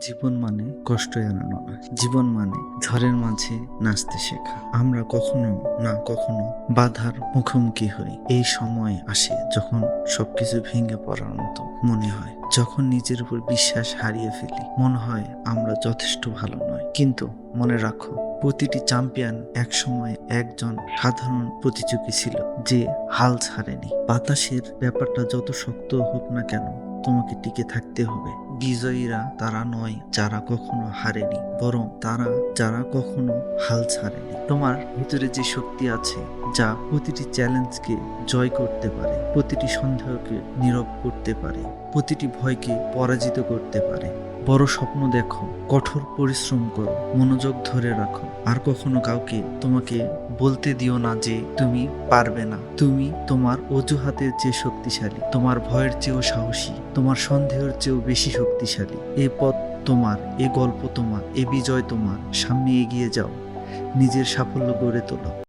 জীবন মানে কষ্ট এড়ানো জীবন মানে ঝড়ের মাঝে নাচতে শেখা। আমরা কখনো না কখনো বাধার মুখোমুখি হই। এই সময় আসে যখন সবকিছু ভেঙে পড়ার মতো মনে হয়। যখন নিজের উপর বিশ্বাস হারিয়ে ফেলি, মনে হয় আমরা যথেষ্ট ভালো নয় কিন্তু মনে রাখো, প্রতিটি চ্যাম্পিয়ন একসময় একজন সাধারণ প্রতিযোগী ছিল, যে হাল ছাড়েনি। বাতাসের ব্যাপারটা যত শক্ত হোক না কেন তোমাকে টিকে থাকতে হবে। বিজয়ীরা তারা নয় যারা কখনো হারেনি, বরং তারা যারা কখনো হাল ছাড়েনি। তোমার ভিতরে যে শক্তি আছে, যা প্রতিটি চ্যালেঞ্জকে জয় করতে পারে, প্রতিটি সন্দেহকে নীরব করতে পারে, প্রতিটি ভয়কে পরাজিত করতে পারে। বড় স্বপ্ন দেখো, কঠোর পরিশ্রম করো, মনোযোগ ধরে রাখো। আর কখনো কাউকে তোমাকে বলতে দিও না যে তুমি পারবে না। তুমি তোমার অজুহাতের চেয়ে শক্তিশালী, তোমার ভয়ের চেয়েও সাহসী, তোমার সন্দেহের চেয়েও বেশি শক্তিশালী। এ পথ তোমার, এ গল্প তোমার, এ বিজয় তোমার। সামনে এগিয়ে যাও, নিজের সাফল্য গড়ে তোলো।